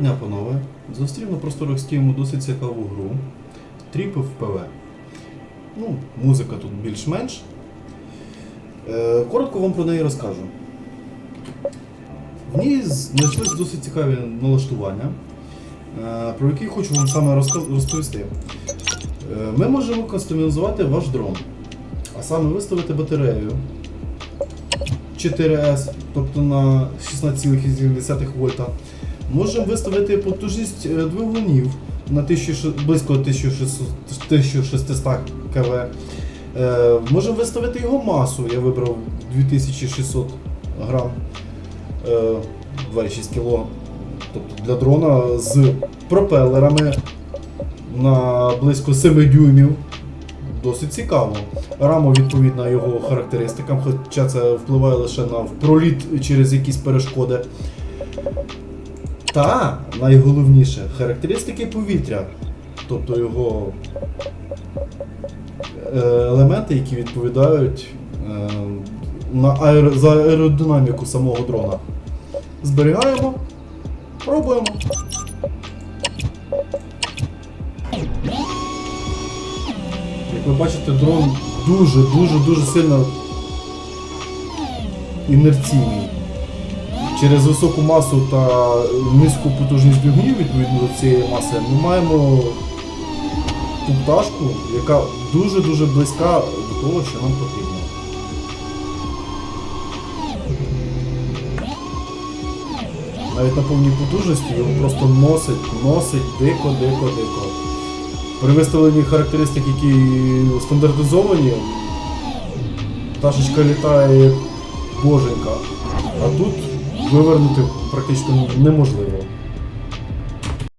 Дня, панове, зустрів на просторах Steam досить цікаву гру. Тріпи в ПВ. Ну, музика тут більш-менш. Е, коротко вам про неї розкажу. В ній знайшлись досить цікаві налаштування, е, про які хочу вам саме розповісти. Е, ми можемо кастомізувати ваш дрон, а саме виставити батарею 4S, тобто на 16,7 вольта. Можемо виставити потужність е, двигунів на 1000, близько 1600, 1600 кВ. Е, можемо виставити його масу. Я вибрав 2600 грам, е, 26 кг. Тобто для дрона з пропелерами на близько 7 дюймів. Досить цікаво. Рама відповідна його характеристикам, хоча це впливає лише на проліт через якісь перешкоди. Та найголовніше характеристики повітря, тобто його е, елементи, які відповідають е, на аеро, за аеродинаміку самого дрона. Зберігаємо, пробуємо. Як ви бачите, дрон дуже-дуже дуже сильно інерційний. Через високу масу та низьку потужність двигунів відповідно до цієї маси ми маємо ту пташку, яка дуже-дуже близька до того, що нам потрібно. Навіть на повній потужності його просто носить, носить дико, дико, дико. При виставленні характеристик, які стандартизовані, пташечка літає як боженька, а тут вивернути практично неможливо.